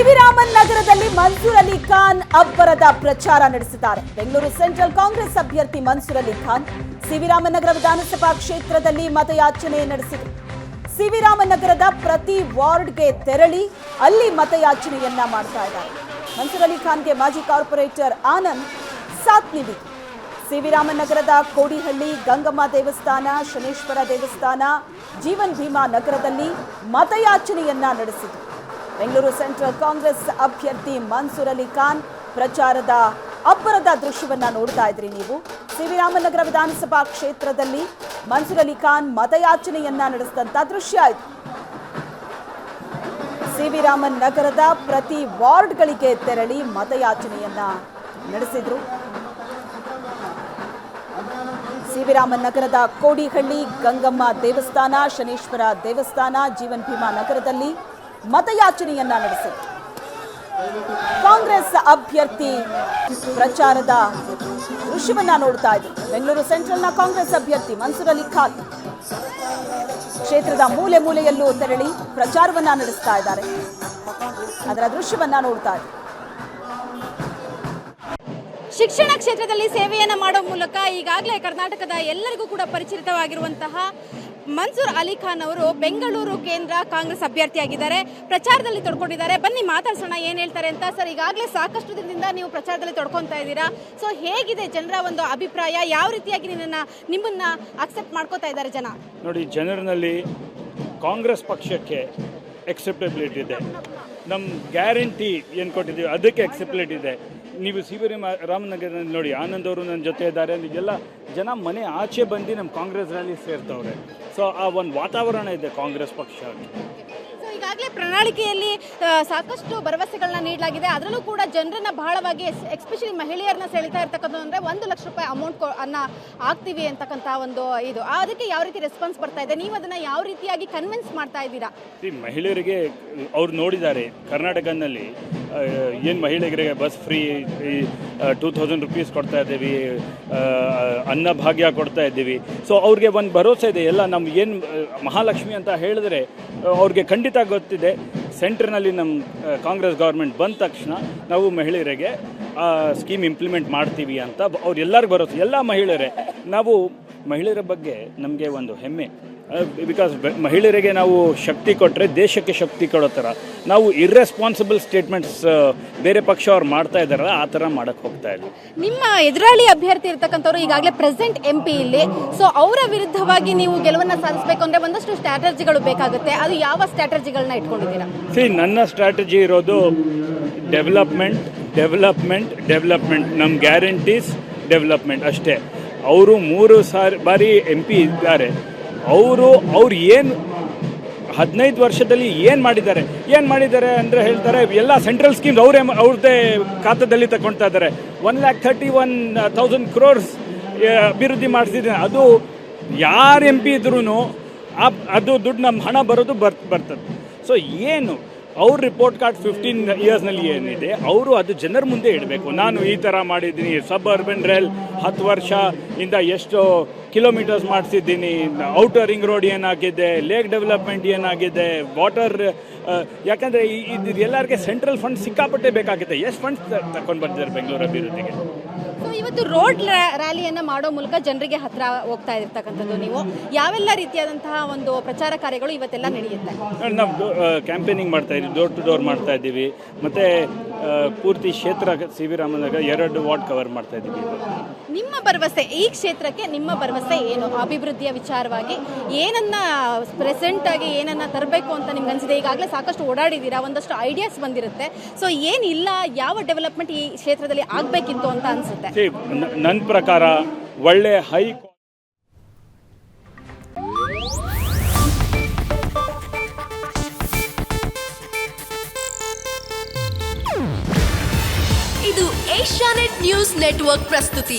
ಸಿವಿರಾಮನ್ ನಗರದಲ್ಲಿ ಮನ್ಸೂರ್ ಅಲಿ ಖಾನ್ ಅಬ್ಬರದ ಪ್ರಚಾರ ನಡೆಸಿದ್ದಾರೆ. ಬೆಂಗಳೂರು ಸೆಂಟ್ರಲ್ ಕಾಂಗ್ರೆಸ್ ಅಭ್ಯರ್ಥಿ ಮನ್ಸೂರ್ ಅಲಿ ಖಾನ್ ಸಿವಿರಾಮನ್ ನಗರ ವಿಧಾನಸಭಾ ಕ್ಷೇತ್ರದಲ್ಲಿ ಮತಯಾಚನೆ ನಡೆಸಿದರು ಸಿವಿರಾಮನ್ ನಗರದ ಪ್ರತಿ ವಾರ್ಡ್ಗೆ ತೆರಳಿ ಅಲ್ಲಿ ಮತಯಾಚನೆಯನ್ನ ಮಾಡ್ತಾ ಇದ್ದಾರೆ. ಮನ್ಸೂರ್ ಅಲಿ ಖಾನ್ಗೆ ಮಾಜಿ ಕಾರ್ಪೊರೇಟರ್ ಆನಂದ್ ಸಾಥ್ ನೀಡಿತು ಸಿವಿರಾಮನ್ ನಗರದ ಕೋಡಿಹಳ್ಳಿ, ಗಂಗಮ್ಮ ದೇವಸ್ಥಾನ, ಶನೇಶ್ವರ ದೇವಸ್ಥಾನ, ಜೀವನ್ ಭೀಮಾ ನಗರದಲ್ಲಿ ಮತಯಾಚನೆಯನ್ನ ನಡೆಸಿದರು ಬೆಂಗಳೂರು ಸೆಂಟ್ರಲ್ ಕಾಂಗ್ರೆಸ್ ಅಭ್ಯರ್ಥಿ ಮನ್ಸೂರ್ ಅಲಿ ಖಾನ್ ಪ್ರಚಾರದ ಅಬ್ಬರದ ದೃಶ್ಯವನ್ನ ನೋಡ್ತಾ ಇದ್ರಿ ನೀವು. ಸಿವಿರಾಮನಗರ ವಿಧಾನಸಭಾ ಕ್ಷೇತ್ರದಲ್ಲಿ ಮನ್ಸೂರ್ ಅಲಿ ಖಾನ್ ಮತಯಾಚನೆಯನ್ನ ನಡೆಸಿದಂತ ದೃಶ್ಯ ಇದು. ಸಿವಿರಾಮನ್ ನಗರದ ಪ್ರತಿ ವಾರ್ಡ್ಗಳಿಗೆ ತೆರಳಿ ಮತಯಾಚನೆಯನ್ನ ನಡೆಸಿದ್ರು. ಸಿವಿರಾಮನ್ ನಗರದ ಕೋಡಿಹಳ್ಳಿ ಗಂಗಮ್ಮ ದೇವಸ್ಥಾನ, ಶನೇಶ್ವರ ದೇವಸ್ಥಾನ, ಜೀವನ್ ಭೀಮಾ ನಗರದಲ್ಲಿ ಮತಯಾಚನೆಯನ್ನ ನಡೆಸಿತು ಕಾಂಗ್ರೆಸ್ ಅಭ್ಯರ್ಥಿ ಪ್ರಚಾರದ ದೃಶ್ಯವನ್ನ ನೋಡ್ತಾ ಇದ್ರು. ಬೆಂಗಳೂರು ಸೆಂಟ್ರಲ್ನ ಕಾಂಗ್ರೆಸ್ ಅಭ್ಯರ್ಥಿ ಮನ್ಸೂರ್ ಅಲಿ ಖಾನ್. ಕ್ಷೇತ್ರದ ಮೂಲೆ ಮೂಲೆಯಲ್ಲೂ ತೆರಳಿ ಪ್ರಚಾರವನ್ನ ನಡೆಸ್ತಾ ಇದ್ದಾರೆ. ಅದರ ದೃಶ್ಯವನ್ನ ನೋಡ್ತಾ ಇದ್ರು. ಶಿಕ್ಷಣ ಕ್ಷೇತ್ರದಲ್ಲಿ ಸೇವೆಯನ್ನ ಮಾಡೋ ಮೂಲಕ ಈಗಾಗಲೇ ಕರ್ನಾಟಕದ ಎಲ್ಲರಿಗೂ ಕೂಡ ಪರಿಚಿತವಾಗಿರುವಂತಹ ಮನ್ಸೂರ್ ಅಲಿ ಖಾನ್ ಅವರು ಬೆಂಗಳೂರು ಕೇಂದ್ರ ಕಾಂಗ್ರೆಸ್ ಅಭ್ಯರ್ಥಿಯಾಗಿದ್ದಾರೆ. ಪ್ರಚಾರದಲ್ಲಿ ತೊಡ್ಕೊಂಡಿದ್ದಾರೆ. ಬನ್ನಿ ಮಾತಾಡ್ಸೋಣ ಏನ್ ಹೇಳ್ತಾರೆ ಅಂತ. ಸರ್, ಈಗಾಗಲೇ ಸಾಕಷ್ಟು ದಿನದಿಂದ ನೀವು ಪ್ರಚಾರದಲ್ಲಿ ತೊಡ್ಕೊತಾ ಇದ್ದೀರಾ. ಸೊ ಹೇಗಿದೆ ಜನರ ಒಂದು ಅಭಿಪ್ರಾಯ? ಯಾವ ರೀತಿಯಾಗಿ ನಿನ್ನನ್ನ, ನಿಮ್ಮನ್ನ ಅಕ್ಸೆಪ್ಟ್ ಮಾಡ್ಕೋತಾ ಇದ್ದಾರೆ ಜನ? ನೋಡಿ ಜನರಲ್ಲಿ ಕಾಂಗ್ರೆಸ್ ಪಕ್ಷಕ್ಕೆ ಎಕ್ಸೆಪ್ಟಬಿಲಿಟಿ ಇದೆ. ನಮ್ಮ ಗ್ಯಾರಂಟಿ ಏನು ಕೊಟ್ಟಿದ್ದೀವಿ, ಅದಕ್ಕೆ ಎಕ್ಸೆಪ್ಟಬಿಲಿಟಿ ಇದೆ. ನೀವು ಸಿ ವಿ ರಾಮನಗರದಲ್ಲಿ ನೋಡಿ, ಆನಂದ್ ಅವರು ನನ್ನ ಜೊತೆ ಇದ್ದಾರೆ. ಎಲ್ಲ ಜನ ಮನೆ ಆಚೆ ಬಂದು ನಮ್ಮ ಕಾಂಗ್ರೆಸ್ ರ್ಯಾಲಿ ಸೇರ್ತವ್ರೆ. ಸೊ ಆ ಒಂದು ವಾತಾವರಣ ಇದೆ ಕಾಂಗ್ರೆಸ್ ಪಕ್ಷ. ಪ್ರಣಾಳಿಕೆಯಲ್ಲಿ ಸಾಕಷ್ಟು ಭರವಸೆಗಳನ್ನ ನೀಡಲಾಗಿದೆ. ಅದರಲ್ಲೂ ಕೂಡ ಜನರನ್ನ ಬಹಳವಾಗಿ ಎಸ್ಪೆಷಲಿ ಮಹಿಳೆಯರನ್ನ ಸೆಳಿತಾ ಇರ್ತಕ್ಕಂಥ ಅಂದ್ರೆ ಒಂದು ಲಕ್ಷ ರೂಪಾಯಿ ಅಮೌಂಟ್ ಅನ್ನ ಆಗ್ತೀವಿ ಅಂತಕ್ಕಂಥ ಒಂದು ಇದು. ಅದಕ್ಕೆ ಯಾವ ರೀತಿ ರೆಸ್ಪಾನ್ಸ್ ಬರ್ತಾ ಇದೆ? ನೀವು ಅದನ್ನ ಯಾವ ರೀತಿಯಾಗಿ ಕನ್ವಿನ್ಸ್ ಮಾಡ್ತಾ ಇದ್ದೀರಾ? ಮಹಿಳೆಯರಿಗೆ, ಅವ್ರು ನೋಡಿದ್ದಾರೆ, ಕರ್ನಾಟಕದಲ್ಲಿ ಏನು ಮಹಿಳೆಯರಿಗೆ bus free two thousand rupees ಕೊಡ್ತಾ ಇದ್ದೀವಿ ಅನ್ನ ಭಾಗ್ಯ ಕೊಡ್ತಾ ಇದ್ದೀವಿ. ಸೊ ಅವ್ರಿಗೆ ಒಂದು ಭರೋಸೆ ಇದೆ. ಎಲ್ಲ ನಮ್ಗೆ ಏನು ಮಹಾಲಕ್ಷ್ಮಿ ಅಂತ ಹೇಳಿದ್ರೆ, ಅವ್ರಿಗೆ ಖಂಡಿತ ಗೊತ್ತಿದೆ. ಸೆಂಟ್ರ್ನಲ್ಲಿ ನಮ್ಮ ಕಾಂಗ್ರೆಸ್ ಗೌರ್ಮೆಂಟ್ ಬಂದ ತಕ್ಷಣ ನಾವು ಮಹಿಳೆಯರಿಗೆ, ಆ, ಸ್ಕೀಮ್ ಇಂಪ್ಲಿಮೆಂಟ್ ಮಾಡ್ತೀವಿ ಅಂತ ಅವ್ರು ಎಲ್ಲರಿಗೂ ಬರೋದು ಎಲ್ಲ ಮಹಿಳೆಯರೇ, ನಾವು ಮಹಿಳೆಯರ ಬಗ್ಗೆ ನಮಗೆ ಒಂದು ಹೆಮ್ಮೆ. ಬಿಕಾಸ್ ಮಹಿಳೆಯರಿಗೆ ನಾವು ಶಕ್ತಿ ಕೊಟ್ಟರೆ ದೇಶಕ್ಕೆ ಶಕ್ತಿ ಕೊಡೋ ಥರ. ನಾವು ಇರ್ರೆಸ್ಪಾನ್ಸಿಬಲ್ ಸ್ಟೇಟ್ಮೆಂಟ್ಸ್ ಬೇರೆ ಪಕ್ಷ ಅವ್ರು ಮಾಡ್ತಾ ಇದ್ದಾರಲ್ಲ ಆ ಥರ ಮಾಡೋಕ್ಕೆ ಹೋಗ್ತಾ ಇಲ್ಲ ನಿಮ್ಮ ಎದುರಾಳಿ ಅಭ್ಯರ್ಥಿ ಇರ್ತಕ್ಕಂಥವ್ರು ಈಗಾಗಲೇ ಪ್ರೆಸೆಂಟ್ ಎಂ ಪಿ ಇಲ್ಲಿ. ಸೊ ಅವರ ವಿರುದ್ಧವಾಗಿ ನೀವು ಗೆಲುವನ್ನು ಸಾಧಿಸಬೇಕು ಅಂದರೆ ಒಂದಷ್ಟು ಸ್ಟ್ರಾಟಜಿಗಳು ಬೇಕಾಗುತ್ತೆ. ಅದು ಯಾವ ಸ್ಟ್ರಾಟಜಿಗಳನ್ನ ಇಟ್ಕೊಂಡಿದ್ದೀರಾ? ಸಿ ನನ್ನ ಸ್ಟ್ರಾಟಜಿ ಇರೋದು ಡೆವಲಪ್ಮೆಂಟ್ ಡೆವಲಪ್ಮೆಂಟ್ ಡೆವಲಪ್ಮೆಂಟ್ ನಮ್ಮ ಗ್ಯಾರಂಟೀಸ್ ಡೆವಲಪ್ಮೆಂಟ್ ಅಷ್ಟೇ. ಅವರು ಮೂರು ಸಾರಿ ಬಾರಿ ಎಂ ಪಿ ಇದ್ದಾರೆ. ಅವರು, ಅವ್ರು ಏನು ಹದಿನೈದು ವರ್ಷದಲ್ಲಿ ಏನು ಮಾಡಿದ್ದಾರೆ? ಏನು ಮಾಡಿದ್ದಾರೆ ಅಂದರೆ ಹೇಳ್ತಾರೆ, ಎಲ್ಲ ಸೆಂಟ್ರಲ್ ಸ್ಕೀಮ್ಸ್ ಅವರೇ ಅವ್ರದ್ದೇ ಖಾತಾದಲ್ಲಿ ತಗೊಳ್ತಾ ಇದ್ದಾರೆ. One lakh thirty one thousand crores ಅಭಿವೃದ್ಧಿ ಮಾಡಿಸಿದ್ದೀನಿ. ಅದು ಯಾರು ಎಂ ಪಿ ಇದ್ರೂ ಅದು ದುಡ್ಡು ನಮ್ಮ ಹಣ ಬರೋದು ಬರ್, ಬರ್ತದೆ. ಸೊ ಏನು? ಅವ್ರ ರಿಪೋರ್ಟ್ ಕಾರ್ಡ್ ಫಿಫ್ಟೀನ್ ಇಯರ್ಸ್ನಲ್ಲಿ ಏನಿದೆ, ಅವರು ಅದು ಜನರ ಮುಂದೆ ಇಡಬೇಕು. ನಾನು ಈ ಥರ ಮಾಡಿದ್ದೀನಿ ಸಬ್ ಅರ್ಬನ್ ರೈಲ್ ಹತ್ತು ವರ್ಷ ಇಂದ ಎಷ್ಟು ಕಿಲೋಮೀಟರ್ಸ್ ಮಾಡಿಸಿದ್ದೀನಿ ಔಟರ್ ರಿಂಗ್ ರೋಡ್ ಏನಾಗಿದೆ ಲೇಕ್ ಡೆವಲಪ್ಮೆಂಟ್ ಏನಾಗಿದೆ ವಾಟರ್ ಯಾಕಂದರೆ ಇದು ಎಲ್ಲರಿಗೆ ಸೆಂಟ್ರಲ್ ಫಂಡ್ ಸಿಕ್ಕಾಪಟ್ಟೆ ಬೇಕಾಗುತ್ತೆ. ಎಷ್ಟು ಫಂಡ್ಸ್ ತಗೊಂಡು ಬರ್ತಿದ್ದಾರೆ ಬೆಂಗಳೂರು ಅಭಿವೃದ್ಧಿಗೆ. ಸೊ ಇವತ್ತು ರೋಡ್ ರ್ಯಾಲಿಯನ್ನು ಮಾಡೋ ಮೂಲಕ ಜನರಿಗೆ ಹತ್ರ ಹೋಗ್ತಾ ಇರ್ತಕ್ಕಂಥದ್ದು ನೀವು. ಯಾವೆಲ್ಲ ರೀತಿಯಾದಂತಹ ಒಂದು ಪ್ರಚಾರ ಕಾರ್ಯಗಳು ಇವತ್ತೆಲ್ಲ ನಡೆಯುತ್ತೆ? ನಾವು ಕ್ಯಾಂಪೇನಿಂಗ್ ಮಾಡ್ತಾ ಇದ್ದೀವಿ ಡೋರ್ ಟು ಡೋರ್ ಮಾಡ್ತಾ ಇದ್ದೀವಿ. ಮತ್ತು ಪೂರ್ತಿ ಕ್ಷೇತ್ರ ಸಿ ವಿ ರಾಮನಗರ ಎರಡು ವಾರ್ಡ್ ಕವರ್ ಮಾಡ್ತಾ ಇದ್ದೀವಿ. ನಿಮ್ಮ ಭರವಸೆ ಈ ಕ್ಷೇತ್ರಕ್ಕೆ ನಿಮ್ಮ ಭರವಸೆ ಏನು ಅಭಿವೃದ್ಧಿಯ ವಿಚಾರವಾಗಿ ಏನನ್ನ ಪ್ರೆಸೆಂಟ್ ಆಗಿ ಏನನ್ನ ತರಬೇಕು ಅಂತ ನಿಮ್ಗೆ ಅನಿಸಿದೆ? ಈಗಾಗಲೇ ಸಾಕಷ್ಟು ಓಡಾಡಿದ್ದೀರಾ ಒಂದಷ್ಟು ಐಡಿಯಾಸ್ ಬಂದಿರುತ್ತೆ. ಸೊ ಏನಿಲ್ಲ ಯಾವ ಡೆವಲಪ್ಮೆಂಟ್ ಈ ಕ್ಷೇತ್ರದಲ್ಲಿ ಆಗಬೇಕಿತ್ತು ಅಂತ ಅನ್ಸುತ್ತೆ? ನನ್ನ ಪ್ರಕಾರ ಒಳ್ಳೆ ಹೈ ಇದು ಏಷ್ಯಾನೆಟ್ ನ್ಯೂಸ್ ನೆಟ್ವರ್ಕ್ ಪ್ರಸ್ತುತಿ.